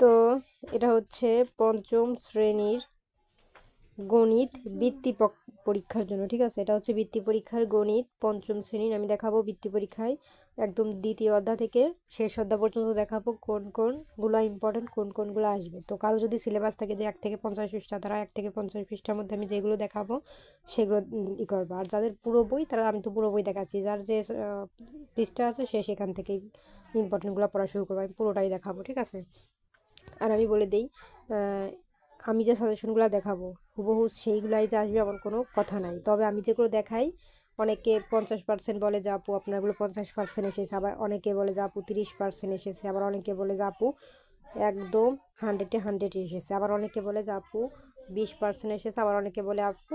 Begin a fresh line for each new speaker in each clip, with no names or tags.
তো এটা হচ্ছে পঞ্চম শ্রেণির গণিত বৃত্তি পরীক্ষার জন্য, ঠিক আছে? এটা হচ্ছে বৃত্তি পরীক্ষার গণিত, পঞ্চম শ্রেণির। আমি দেখাবো বৃত্তি পরীক্ষায় একদম দ্বিতীয় অধ্যায় থেকে শেষ অধ্যায় পর্যন্ত দেখাবো কোন কোনগুলো ইম্পর্টেন্ট কোন কোনগুলো আসবে। তো কারও যদি সিলেবাস থাকে যে এক থেকে পঞ্চাশ পৃষ্ঠা, তারা এক থেকে পঞ্চাশ পৃষ্ঠার মধ্যে আমি যেগুলো দেখাবো সেগুলো ই করব। আর যাদের পুরো বই, তারা, আমি তো পুরো বই দেখাচ্ছি, যার যে পৃষ্ঠা আছে সে সেখান থেকেই ইম্পর্টেন্টগুলো পড়া শুরু করব, আমি পুরোটাই দেখাবো, ঠিক আছে? আর আমি বলে দিই আমি যে সাজেশনগুলো দেখাবো, হুবহু সেইগুলাই যে আসবে আমার কোনো কথা নাই। তবে আমি যেগুলো দেখাই, অনেকে পঞ্চাশ পার্সেন্ট বলে যে, আপু, আপনারগুলো পঞ্চাশ পার্সেন্ট এসেছে। আবার অনেকে বলে যে, আপু, তিরিশ পার্সেন্ট এসেছে। আবার অনেকে বলে যে, আপু, একদম হান্ড্রেডে হান্ড্রেড এসেছে। আবার অনেকে বলে যে, আপু বিশ পার্সেন্ট এসেছে, আবার অনেকে বলে আপু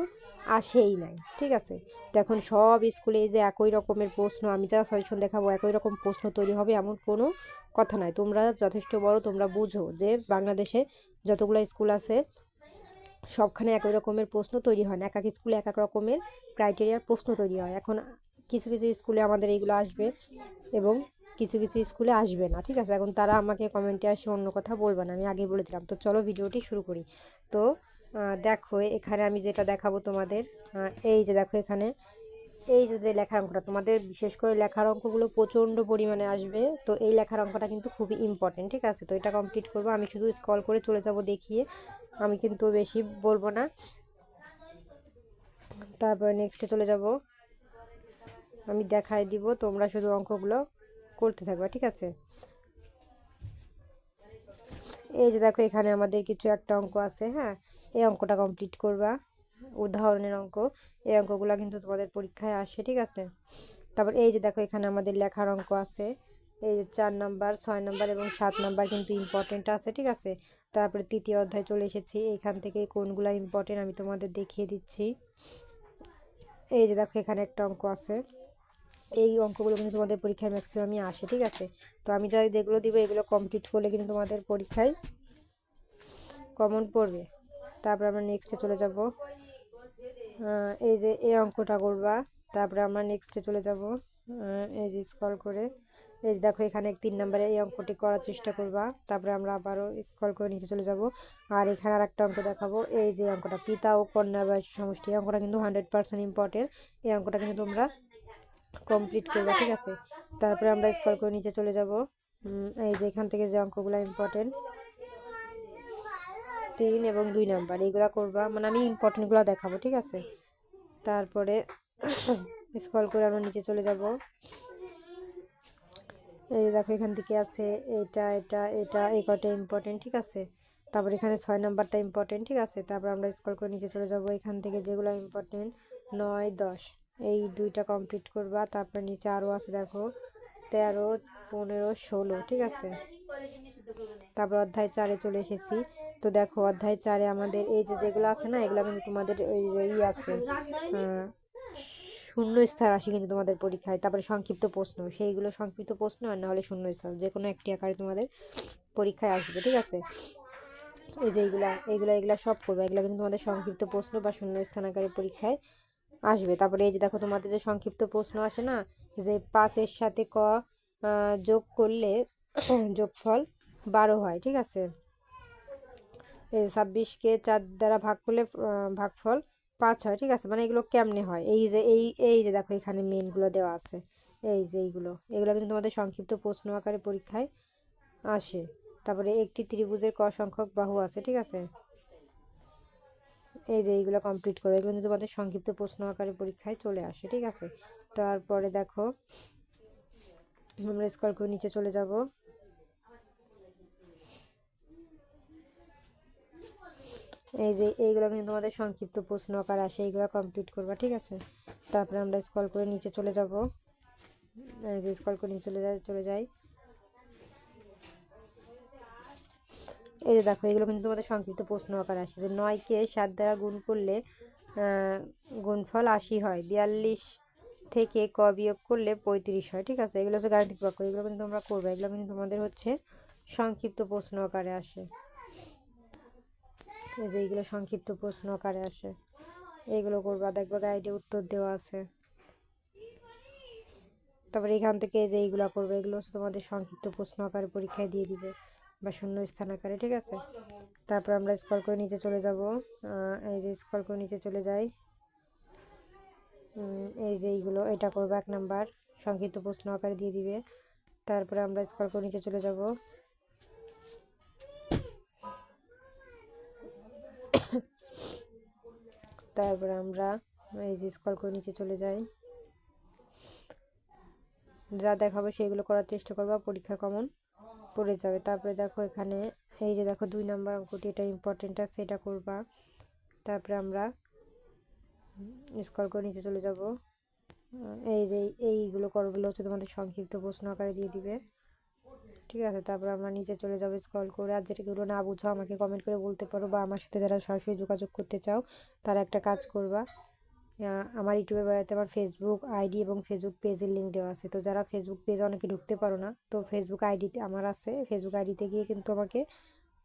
আসেই নাই, ঠিক আছে? তো এখন সব স্কুলে যে একই রকমের প্রশ্ন, আমি যা সাজেশন দেখাবো একই রকম প্রশ্ন তৈরি হবে এমন কোনো কথা নাই। তোমরা যথেষ্ট বড়, তোমরা বুঝো যে বাংলাদেশে যতগুলো স্কুল আছে, সবখানে একই রকমের প্রশ্ন তৈরি হয় না। এক এক স্কুলে এক এক রকমের ক্রাইটেরিয়ার প্রশ্ন তৈরি হয়। এখন কিছু কিছু স্কুলে আমাদের এইগুলো আসবে এবং কিছু কিছু স্কুলে আসবে না, ঠিক আছে? এখন তারা আমাকে কমেন্টে আসে, অন্য কথা বলবে না। আমি আগে বলে দিলাম। তো চলো ভিডিওটি শুরু করি। তো দেখো, এখানে আমি যেটা দেখাবো তোমাদের এই যে দেখো এখানে, এই যে লেখার অঙ্কটা, তোমাদের বিশেষ করে লেখার অঙ্কগুলো প্রচণ্ড পরিমাণে আসবে, তো এই লেখার অঙ্কটা কিন্তু খুবই ইম্পর্টেন্ট ঠিক আছে? তো এটা কমপ্লিট করব, আমি শুধু স্কল করে চলে যাব দেখিয়ে, আমি কিন্তু বেশি বলব না। তারপরে নেক্সটে চলে যাব, আমি দেখাই দিব, তোমরা শুধু অঙ্কগুলো করতে থাকবে, ঠিক আছে? এই যে দেখো, এখানে আমাদের কিছু একটা অঙ্ক আছে হ্যাঁ? এই অঙ্কটা কমপ্লিট করবা। উদাহরণের অঙ্ক। এই অঙ্কগুলো কিন্তু তোমাদের পরীক্ষায় আসে, ঠিক আছে? তারপর এই যে দেখো, এখানে আমাদের লেখার অঙ্ক আছে। এই যে চার নাম্বার, ছয় নাম্বার এবং সাত নাম্বার কিন্তু ইম্পর্টেন্ট আছে, ঠিক আছে? তারপরে তৃতীয় অধ্যায় চলে এসেছি। এখান থেকে কোনগুলো ইম্পর্টেন্ট আমি তোমাদের দেখিয়ে দিচ্ছি। এই যে দেখো, এখানে একটা অঙ্ক আছে। এই অঙ্কগুলো কিন্তু তোমাদের পরীক্ষায় ম্যাক্সিমামই আসে, ঠিক আছে? তো আমি যা যেগুলো দিব, এগুলো কমপ্লিট করলে কিন্তু তোমাদের পরীক্ষায় কমন পড়বে। তারপর আমরা নেক্সটে চলে যাব। এই যে এই অঙ্কটা করবা, তারপরে আমরা নেক্সটে চলে যাব। এই যে স্কল করে, এই যে দেখো এখানে তিন নম্বরে এই অঙ্কটি করার চেষ্টা করবা, তারপরে আমরা আবারও স্কল করে নিচে চলে যাব। আর এখানে আর একটা অঙ্ক দেখাবো, এই যে অঙ্কটা পিতা ও কন্যা বয়স সমষ্টি, এই অঙ্কটা কিন্তু হান্ড্রেড পার্সেন্ট ইম্পর্টেন্ট এই অঙ্কটা কিন্তু তোমরা কমপ্লিট করবে, ঠিক আছে? তারপরে আমরা স্কল করে নিচে চলে যাব। এই যে এখান থেকে যে অঙ্কগুলো ইম্পর্টেন্ট তিন এবং দুই নাম্বার, এইগুলা করবা। মানে আমি ইম্পর্টেন্টগুলো দেখাবো, ঠিক আছে? তারপরে স্ক্রল করে আমরা নিচে চলে যাব। এই দেখো, এখান থেকে আছে এটা এটা এটা, এই কটা ইম্পর্টেন্ট ঠিক আছে? তারপর এখানে ছয় নাম্বারটা ইম্পর্টেন্ট ঠিক আছে? তারপর আমরা স্ক্রল করে নিচে চলে যাব। এখান থেকে যেগুলো ইম্পর্টেন্ট নয়, দশ। এই দুইটা কমপ্লিট করবা। তারপর নিচে আরও আছে, দেখো, তেরো, পনেরো, ষোলো, ঠিক আছে? তারপর অধ্যায় চারে চলে এসেছি। তো দেখো অধ্যায় চারে আমাদের এই যে যেগুলো আছে না, এগুলো কিন্তু তোমাদের ওই যে ই আছে শূন্য স্থান আসে কিন্তু তোমাদের পরীক্ষায়। তারপরে সংক্ষিপ্ত প্রশ্ন, সেইগুলো সংক্ষিপ্ত প্রশ্ন আর নাহলে শূন্য স্থান যে কোনো একটি আকারে তোমাদের পরীক্ষায় আসবে, ঠিক আছে? এই যে এইগুলা এইগুলা এগুলা সব করবে, এগুলো কিন্তু তোমাদের সংক্ষিপ্ত প্রশ্ন বা শূন্য স্থান আকারে পরীক্ষায় আসবে। তারপরে এই যে দেখো তোমাদের যে সংক্ষিপ্ত প্রশ্ন আসে না, যে পাঁচের সাথে ক যোগ করলে যোগফল বারো হয়, ঠিক আছে? ছাব্বিশকে চার দ্বারা ভাগ করলে ভাগফল পাঁচ হয়, ঠিক আছে? মানে এগুলো কেমনে হয়? এই যে, এই এই যে দেখো এখানে মেনগুলো দেওয়া আছে। এই যে এইগুলো। এগুলো কিন্তু তোমাদের সংক্ষিপ্ত প্রশ্ন আকারে পরীক্ষায় আসে। তারপরে একটি ত্রিভুজের ক সংখ্যক বাহু আছে, ঠিক আছে? এই যে এইগুলো কমপ্লিট করে। এগুলো কিন্তু তোমাদের সংক্ষিপ্ত প্রশ্ন আকারে পরীক্ষায় চলে আসে, ঠিক আছে? তারপরে দেখো, আমরা স্কল করে নিচে চলে যাব। এই যে এইগুলো কিন্তু তোমাদের সংক্ষিপ্ত প্রশ্ন আকার আসে, এইগুলো কমপ্লিট করবা, ঠিক আছে? তারপরে আমরা স্কল করে নিচে চলে যাব। এই যে স্কল করে নিচে চলে যাই চলে যাই। এই যে দেখো, এগুলো কিন্তু তোমাদের সংক্ষিপ্ত প্রশ্ন আকার আসে, যে নয়কে সাত দ্বারা গুণ করলে গুণফল আশি হয়। বিয়াল্লিশ থেকে ক বিয়োগ করলে পঁয়ত্রিশ হয়, ঠিক আছে? এগুলো হচ্ছে গাণিতিক বাক্য এগুলো কিন্তু তোমরা করবে। এগুলো কিন্তু তোমাদের হচ্ছে সংক্ষিপ্ত প্রশ্ন আকারে আসে। এই যে এইগুলো সংক্ষিপ্ত প্রশ্ন আকারে আসে। এইগুলো করবা দেখবা গাইডে উত্তর দেওয়া আছে। তারপরে এখান থেকে যে এইগুলো করবে, এগুলো হচ্ছে তোমাদের সংক্ষিপ্ত প্রশ্ন আকারে পরীক্ষায় দিয়ে দিবে বা শূন্য স্থান আকারে, ঠিক আছে? তারপর আমরা স্কল করে নিচে চলে যাব। এই যে স্কল করে নিচে চলে যাই। এই যে এইগুলো, এটা করব এক নাম্বার, সংক্ষিপ্ত প্রশ্ন আকারে দিয়ে দিবে। তারপরে আমরা স্কল করে নিচে চলে যাব। তারপরে আমরা এই যে স্কল করে নিচে চলে যাই। যা দেখাবো সেগুলো করার চেষ্টা করবা পরীক্ষা কমন পড়ে যাবে। তারপরে দেখো এখানে, এই যে দেখো দুই নাম্বার অঙ্কটি, এটা ইম্পর্টেন্ট আছে, এটা করবা। তারপরে আমরা স্কল করে নিচে চলে যাব। এই যে এইগুলো করগুলো হচ্ছে তোমাদের সংক্ষিপ্ত প্রশ্ন আকারে দিয়ে দিবে। ঠিক আছে, তারপর আমরা নিচে চলে যাব স্ক্রল করে। আর যেটাগুলো না বুঝো আমাকে কমেন্ট করে বলতে পারো বা আমার সাথে যারা সরাসরি যোগাযোগ করতে চাও, তারা একটা কাজ করবা। আমার ইউটিউবে বেড়াতে আমার ফেসবুক আইডি এবং ফেসবুক পেজের লিঙ্ক দেওয়া আছে। তো যারা ফেসবুক পেজে অনেকে ঢুকতে পারো না, তো ফেসবুক আইডিতে আমার আছে। ফেসবুক আইডিতে গিয়ে কিন্তু আমাকে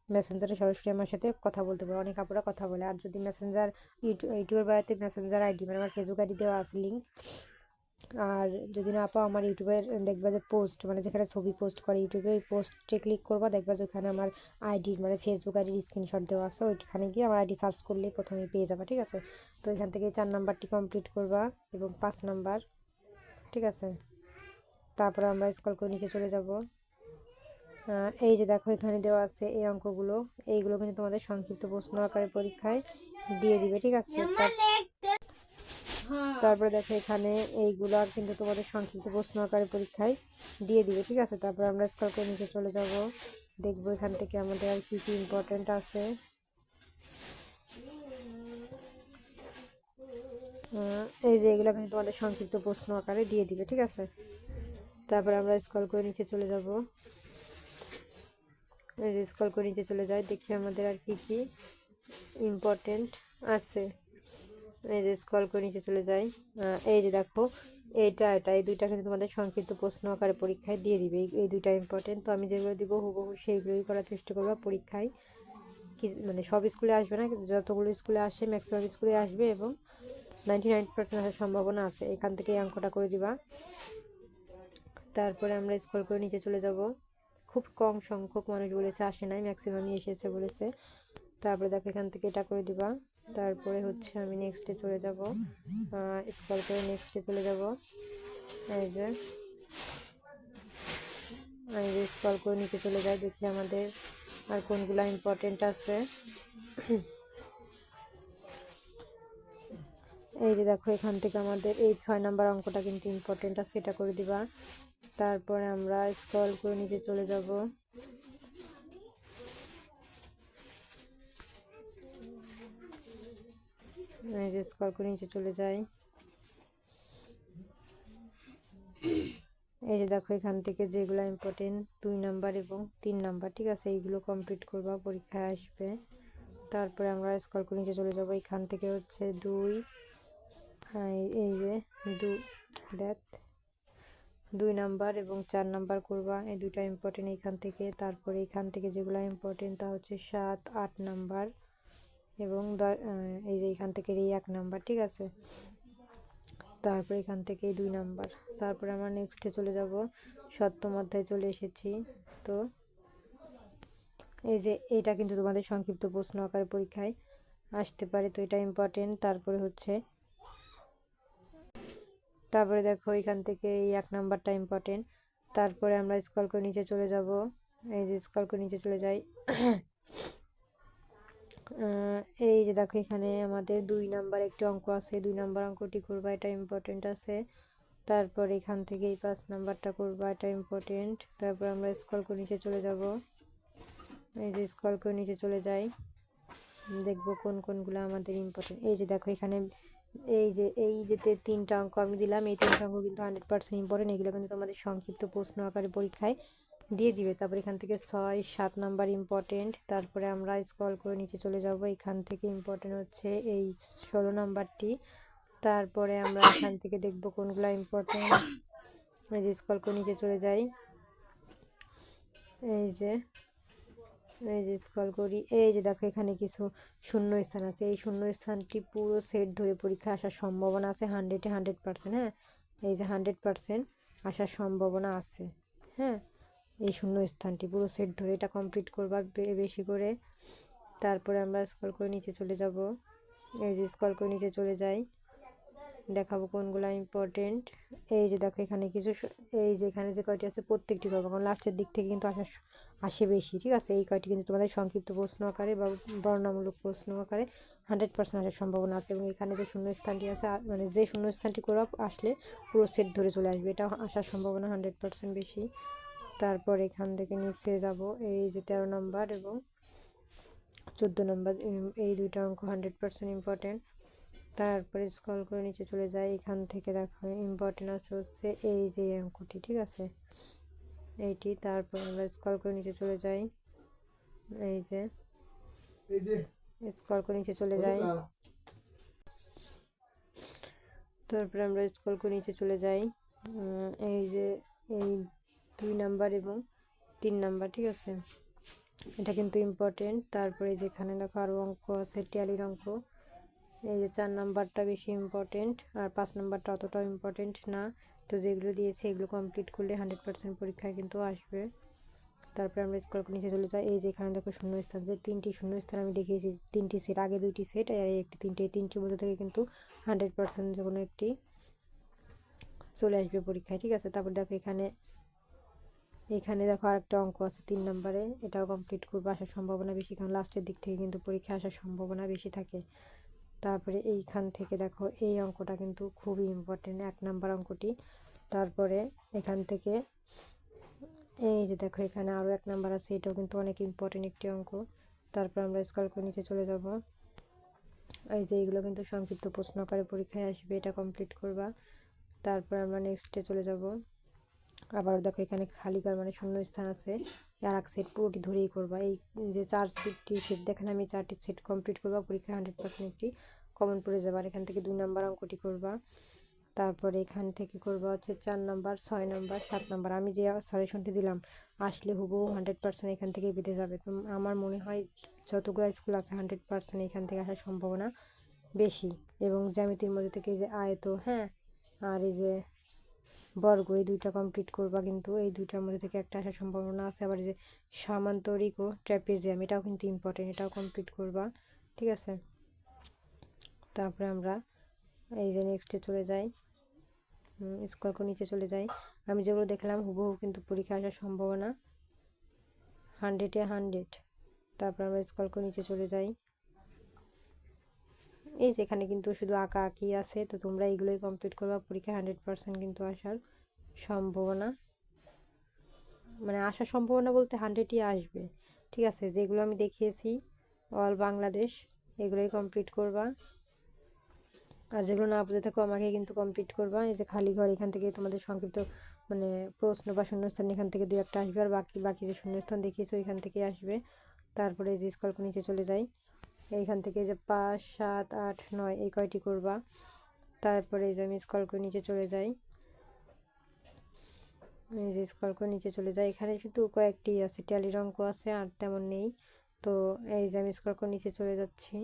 মেসেঞ্জারে সরাসরি আমার সাথে কথা বলতে পারো, অনেক আপুরা কথা বলে। আর যদি মেসেঞ্জার ইউটিউব ইউটিউবের বেড়াতে মেসেঞ্জার আইডি মানে আমার ফেসবুক আইডি দেওয়া আছে লিঙ্ক আর যদি না পাও আমার ইউটিউবের দেখবা যে পোস্ট মানে যেখানে ছবি পোস্ট করে ইউটিউবে ওই পোস্টে ক্লিক করবা দেখবা যে ওখানে আমার আইডির মানে ফেসবুক আইডির স্ক্রিনশট দেওয়া আছে ওইখানে গিয়ে আমার আইডি সার্চ করলে প্রথমে পেয়ে যাবা ঠিক আছে? তো এখান থেকে চার নাম্বারটি কমপ্লিট করবা এবং পাঁচ নাম্বার ঠিক আছে? তারপরে আমরা স্কল করে নিচে চলে যাব। এই যে দেখো এখানে দেওয়া আছে এই অঙ্কগুলো এইগুলো কিন্তু তোমাদের সংক্ষিপ্ত প্রশ্ন আকারে পরীক্ষায় দিয়ে দিবে ঠিক আছে? তারপরে দেখো এখানে এইগুলো কিন্তু তোমাদের সংক্ষিপ্ত প্রশ্ন আকারে পরীক্ষায় দিয়ে দিবে, ঠিক আছে? তারপরে আমরা স্কল করে নিচে চলে যাব, দেখব এখান থেকে আমাদের আর কি কি ইম্পর্টেন্ট আছে। এই যে এগুলো কিন্তু তোমাদের সংক্ষিপ্ত প্রশ্ন আকারে দিয়ে দিবে, ঠিক আছে? তারপরে আমরা স্কল করে নিচে চলে যাব। এই যে স্কল করে নিচে চলে যাই, দেখি আমাদের আর কি কি ইম্পর্টেন্ট আছে। এই যে স্ক্রল করে নিচে চলে যাই। এই যে দেখো এইটা এটা, এই দুইটা কিন্তু তোমাদের সংক্ষিপ্ত প্রশ্ন আকারে পরীক্ষায় দিয়ে দিবে। এই- দুইটা ইম্পর্টেন্ট তো আমি যেগুলো দিব, হুবহু সেইগুলোই করার চেষ্টা করব পরীক্ষায়। কি মানে সব স্কুলে আসবে না যতগুলো স্কুলে আসে ম্যাক্সিমাম স্কুলে আসবে এবং নাইনটি নাইন পার্সেন্ট আসার সম্ভাবনা আছে। এখান থেকে অঙ্কটা করে দিবা। তারপরে আমরা স্ক্রল করে নিচে চলে যাব। খুব কম সংখ্যক মানুষ বলেছে, আসে নাই ম্যাক্সিমামই এসেছে বলেছে। তারপরে দেখো এখান থেকে এটা করে দিবা। তারপরে হচ্ছে আমি নেক্সটে চলে যাব। স্কল করে নেক্সটে চলে যাব। এই যে আমি যে স্কল করে নিচে চলে যাই, দেখি আমাদের আর কোনগুলো ইম্পর্টেন্ট আছে। এই যে দেখো, এখান থেকে আমাদের এই ছয় নাম্বার অঙ্কটা কিন্তু ইম্পর্টেন্ট আছে, এটা করে দিবা। তারপরে আমরা স্ক্রল করে নিচে চলে যাব। স্ক্রল করে নিচে চলে যাই। এই যে দেখো এখান থেকে যেগুলো ইম্পর্টেন্ট দুই নাম্বার এবং তিন নাম্বার ঠিক আছে? এইগুলো কমপ্লিট করবা, পরীক্ষায় আসবে। তারপরে আমরা স্ক্রল করে নিচে চলে যাব। এখান থেকে হচ্ছে দুই এই- যে দু দেখ দুই নাম্বার এবং চার নাম্বার করবা। এই দুইটা ইম্পর্টেন্ট এখান থেকে। তারপরে এখান থেকে যেগুলো ইম্পর্টেন্ট তা হচ্ছে সাত, আট নাম্বার এবং এই যে এখান থেকে এই এক নাম্বার, ঠিক আছে? তারপরে এখান থেকে দুই নাম্বার। তারপরে আমরা নেক্সটে চলে যাব। সপ্তম অধ্যায়ে চলে এসেছি। তো এই যে এইটা কিন্তু তোমাদের সংক্ষিপ্ত প্রশ্ন আকারে পরীক্ষায় আসতে পারে, তো এটা ইম্পর্টেন্ট তারপরে হচ্ছে তারপরে দেখো এখান থেকে এই এক নাম্বারটা ইম্পর্টেন্ট তারপরে আমরা স্কল করে নিচে চলে যাব। এই যে স্কল করে নিচে চলে যাই। এই যে দেখো এখানে আমাদের দুই নাম্বার একটি অঙ্ক আছে, দুই নাম্বার অঙ্কটি করবা, এটা ইম্পর্টেন্ট আছে। তারপর এখান থেকে এই পাঁচ নাম্বারটা করবা, এটা ইম্পর্টেন্ট তারপর আমরা স্কল করে নিচে চলে যাব। এই যে স্কল করে নিচে চলে যাই। দেখব কোন কোনগুলো আমাদের ইম্পর্টেন্ট এই যে দেখো এখানে এই যে, এই যেতে তিনটা অঙ্ক আমি দিলাম, এই তিনটা অঙ্ক কিন্তু হান্ড্রেড পার্সেন্ট ইম্পর্টেন্ট এগুলো কিন্তু তোমাদের সংক্ষিপ্ত প্রশ্ন আকারে পরীক্ষায় দিয়ে দিবে। তারপর এখান থেকে ছয়, সাত নাম্বার ইম্পর্টেন্ট তারপরে আমরা স্ক্রল করে নিচে চলে যাব। এখান থেকে ইম্পর্টেন্ট হচ্ছে এই ষোলো নাম্বারটি। তারপরে আমরা এখান থেকে দেখব কোনগুলো ইম্পর্টেন্ট এই যে স্ক্রল করে নিচে চলে যাই। এই যে এই যে স্কল করি। এই যে দেখো এখানে কিছু শূন্য স্থান আছে। এই শূন্য স্থানটি পুরো সেট ধরে পরীক্ষা আসার সম্ভাবনা আছে। হান্ড্রেডে হান্ড্রেড পার্সেন্ট হ্যাঁ? এই যে হান্ড্রেড পার্সেন্ট আসার সম্ভাবনা আছে হ্যাঁ? এই শূন্য স্থানটি পুরো সেট ধরে এটা কমপ্লিট করবা বেশি করে। তারপরে আমরা স্কল করে নিচে চলে যাব। এই যে স্কল করে নিচে চলে যাই। দেখাবো কোনগুলো ইম্পর্টেন্ট এই যে দেখো এখানে কিছু এই যে এখানে যে কয়টি আছে প্রত্যেকটি পাবো কারণ লাস্টের দিক থেকে কিন্তু আসা আসে বেশি, ঠিক আছে? এই কয়টি কিন্তু তোমাদের সংক্ষিপ্ত প্রশ্ন আকারে বা বর্ণামূলক প্রশ্ন আকারে হান্ড্রেড পার্সেন্ট আসার সম্ভাবনা আছে এবং এখানে যে শূন্য স্থানটি আছে মানে যে শূন্য স্থানটি করে, আসলে পুরো সেট ধরে চলে আসবে। এটা আসার সম্ভাবনা হান্ড্রেড পার্সেন্ট বেশি। তারপর এখান থেকে নিচে যাব এই যে তেরো নম্বর এবং চোদ্দ নম্বর এই দুইটা অঙ্ক হান্ড্রেড পার্সেন্ট ইম্পর্টেন্ট তারপরে স্ক্রল করে নিচে চলে যাই এখান থেকে দেখো ইম্পর্টেন্ট আছে হচ্ছে এই যে অঙ্কটি ঠিক আছে? এইটি তারপর আমরা স্ক্রল করে নিচে চলে যাই এই যে
এই যে
স্ক্রল করে নিচে চলে যাই। তারপরে আমরা স্ক্রল করে নিচে চলে যাই এই যে এই দুই নাম্বার এবং তিন নাম্বার, ঠিক আছে? এটা কিন্তু ইম্পর্টেন্ট তারপরে যেখানে দেখো আরও অঙ্ক আছে, ট্যালির অঙ্ক। এই যে চার নাম্বারটা বেশি ইম্পর্টেন্ট আর পাঁচ নাম্বারটা অতটাও ইম্পর্টেন্ট না। তো যেগুলো দিয়েছে এগুলো কমপ্লিট করলে হান্ড্রেড পার্সেন্ট পরীক্ষায় কিন্তু আসবে। তারপরে আমরা স্কোর নিচে চলে যাই। এই যে এখানে দেখো শূন্য স্থান যে তিনটি শূন্য স্থান আমি দেখিয়েছি, তিনটি সেট, আগে দুইটি সেট, আর একটি, তিনটে। এই তিনটির মধ্যে থেকে কিন্তু হান্ড্রেড পার্সেন্ট যে কোনো একটি চলে আসবে পরীক্ষায়, ঠিক আছে? তারপর দেখো এখানে এখানে দেখো আরেকটা অঙ্ক আছে তিন নম্বরে। এটাও কমপ্লিট করব, আসার সম্ভাবনা বেশি, কারণ লাস্টের দিক থেকে কিন্তু পরীক্ষা আসার সম্ভাবনা বেশি থাকে। তারপরে এইখান থেকে দেখো, এই অঙ্কটা কিন্তু খুবই ইম্পর্টেন্ট এক নাম্বার অঙ্কটি। তারপরে এখান থেকে, এই যে দেখো এখানে আরও এক নাম্বার আছে, এটাও কিন্তু অনেক ইম্পর্টেন্ট একটি অঙ্ক। তারপর আমরা স্কল করে নিচে চলে যাব। এই যে এইগুলো কিন্তু সংক্ষিপ্ত প্রশ্ন আকারে পরীক্ষায় আসবে, এটা কমপ্লিট করবা। তারপর আমরা নেক্সটে চলে যাব। আবার দেখো এখানে খালি ঘর মানে শূন্য স্থান আছে। আর এক সেট পুরোটি ধরেই করবা। এই যে চার সিটটি সেট দেখেন আমি চারটি সেট কমপ্লিট করবা পরীক্ষা হান্ড্রেড পার্সেন্ট একটি কমন পড়ে যাবে। আর এখান থেকে দুই নাম্বার অঙ্কটি করবা। তারপরে এখান থেকে করবা হচ্ছে চার নাম্বার ছয় নাম্বার সাত নাম্বার আমি যে সাজেশনটি দিলাম, আসলে হুবহু হান্ড্রেড পার্সেন্ট এখান থেকে বেঁধে যাবে। তো আমার মনে হয় যতগুলো স্কুল আছে হান্ড্রেড পার্সেন্ট এখান থেকে আসার সম্ভাবনা বেশি। এবং জ্যামিতির মধ্যে থেকে যে আয়ত হ্যাঁ? আর এই যে বর্গ, এই দুইটা কমপ্লিট করবা কিন্তু এই দুইটার মধ্যে থেকে একটা আসার সম্ভাবনা আছে। আবার যে সামান্তরিক ও ট্র্যাপেজিয়াম এটাও কিন্তু ইম্পর্টেন্ট এটাও কমপ্লিট করবা, ঠিক আছে? তারপরে আমরা এই যে নেক্সটে চলে যাই স্কোর করে নিচে চলে যাই। আমি যেগুলো দেখলাম হুবহু কিন্তু পরীক্ষা আসার সম্ভাবনা। হান্ড্রেডে হান্ড্রেড তারপর আমরা করে নিচে চলে যাই। এই যেখানে কিন্তু শুধু আঁকা আঁকি আছে, তো তোমরা এগুলোই কমপ্লিট করবা পরীক্ষা হান্ড্রেড পার্সেন্ট কিন্তু আসার সম্ভাবনা। মানে আসার সম্ভাবনা বলতে হান্ড্রেডই আসবে, ঠিক আছে? যেগুলো আমি দেখিয়েছি অল বাংলাদেশ এগুলোই কমপ্লিট করবা। আর যেগুলো না বুঝে থাকো, আমাকে কিন্তু কমপ্লিট করবা। এই যে খালি ঘর, এখান থেকে তোমাদের সংক্ষিপ্ত মানে প্রশ্ন বা শূন্যস্থান এখান থেকে দু একটা আসবে, আর বাকি বাকি যে শূন্যস্থান দেখিয়েছো, এখান থেকে আসবে। তারপরে যে স্কল্প নিচে চলে যাই। এইখান থেকে যে পাঁচ, সাত, আট, নয়, এই কয়টি করবা। তারপরে এই যে আমি স্কল করে নিচে চলে যাই। এই যে স্কল করে নিচে চলে যাই। এখানে শুধু কয়েকটি আছে, ট্যালির অঙ্ক আছে, আর তেমন নেই। তো এই যে আমি স্কল করে নিচে চলে যাচ্ছি।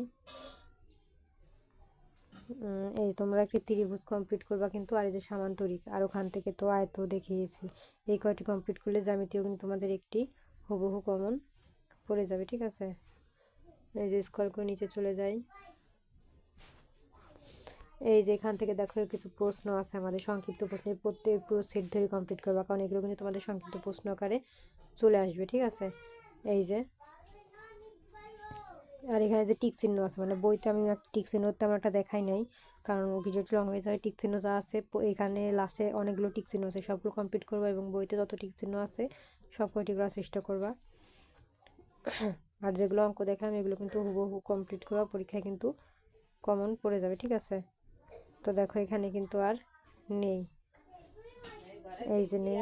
এই তোমরা একটি ত্রিভুজ কমপ্লিট করবা কিন্তু, আর এই যে সামান্তরিক, আর ওখান থেকে তো আয়ত দেখিয়েছি। এই কয়টি কমপ্লিট করলে জ্যামিতিও কিন্তু তোমাদের একটি হুবহু কমন পড়ে যাবে, ঠিক আছে? এই যে স্কল করে নিচে চলে যাই। এই যে এখান থেকে দেখো কিছু প্রশ্ন আছে আমাদের, সংক্ষিপ্ত প্রশ্ন প্রত্যেক পুরো সেট ধরে কমপ্লিট করবা, কারণ এগুলো কিন্তু তোমাদের সংক্ষিপ্ত প্রশ্ন আকারে চলে আসবে, ঠিক আছে? এই যে। আর এখানে যে টিক চিহ্ন আছে মানে বইতে আমি টিক চিহ্ন তেমন একটা দেখাই নাই, কারণ ভিডিওটি লং হয়ে যায় টিক চিহ্ন যা আছে এখানে লাস্টে অনেকগুলো টিক চিহ্ন আছে, সবগুলো কমপ্লিট করবা এবং বইতে যত টিক চিহ্ন আছে সব কয়টি করার চেষ্টা করবা। আর যেগুলো অঙ্ক দেখলাম এগুলো কিন্তু হুবহু কমপ্লিট করা পরীক্ষায় কিন্তু কমন পড়ে যাবে ঠিক আছে? তো দেখো এখানে কিন্তু আর নেই। এই যে নেই।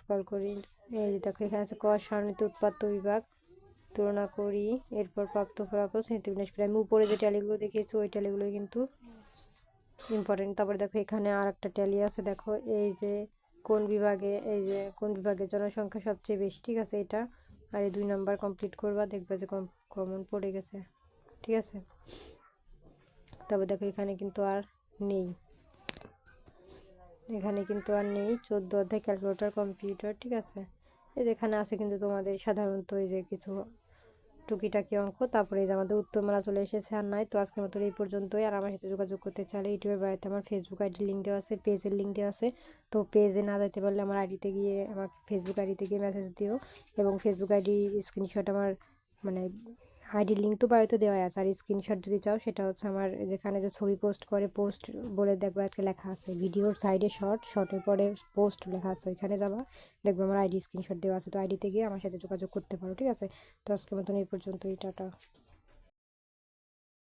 স্কল করি। এই যে দেখো এখানে আছে ক সারণীতে উৎপাদ্য বিভাগ। তুলনা করি এরপর প্রাপ্ত ফলাফল শ্রেণীতে বিন্যাস করি আমি উপরে যে ট্যালিগুলো দেখিয়েছি ওই ট্যালিগুলো কিন্তু ইম্পর্টেন্ট তারপরে দেখো এখানে আর একটা ট্যালি আছে। দেখো এই যে কোন বিভাগে, এই যে কোন বিভাগে জনসংখ্যা সবচেয়ে বেশি, ঠিক আছে এটা? আর এই দুই নাম্বার কমপ্লিট করবা, দেখবে যে কম কমন পড়ে গেছে, ঠিক আছে? তারপর দেখো এখানে কিন্তু আর নেই। এখানে কিন্তু আর নেই, চোদ্দ অধ্যায় ক্যালকুলেটর কম্পিউটার ঠিক আছে? এই এখানে আছে কিন্তু তোমাদের সাধারণত এই যে কিছু টুকিটাকি অঙ্ক, তারপরে যে আমাদের উত্তরমালা চলে এসেছে আর নাই, তো আজকের মতো এই পর্যন্তই। আর আমার সাথে যোগাযোগ করতে চাইলে ইউটিউবের বাড়িতে আমার ফেসবুক আইডির লিঙ্ক দেওয়া আছে পেজের লিঙ্ক দেওয়া আছে। তো পেজে না যেতে পারলে আমার আইডিতে গিয়ে, আমার ফেসবুক আইডিতে গিয়ে মেসেজ দিও এবং ফেসবুক আইডি স্ক্রিনশট আমার মানে আইডির লিঙ্ক তো বাড়িতে দেওয়া আছে। আর স্ক্রিনশট যদি চাও, সেটা হচ্ছে আমার যেখানে যে ছবি পোস্ট করে পোস্ট বলে দেখব একটা লেখা আছে। ভিডিওর সাইডে শর্ট শর্টের পরে পোস্ট লেখা আছে, ওইখানে যাবা। দেখব আমার আইডি স্ক্রিনশট দেওয়া আছে। তো আইডিতে গিয়ে আমার সাথে যোগাযোগ করতে পারো, ঠিক আছে? তো আজকের মতন এই পর্যন্তই, টাটা।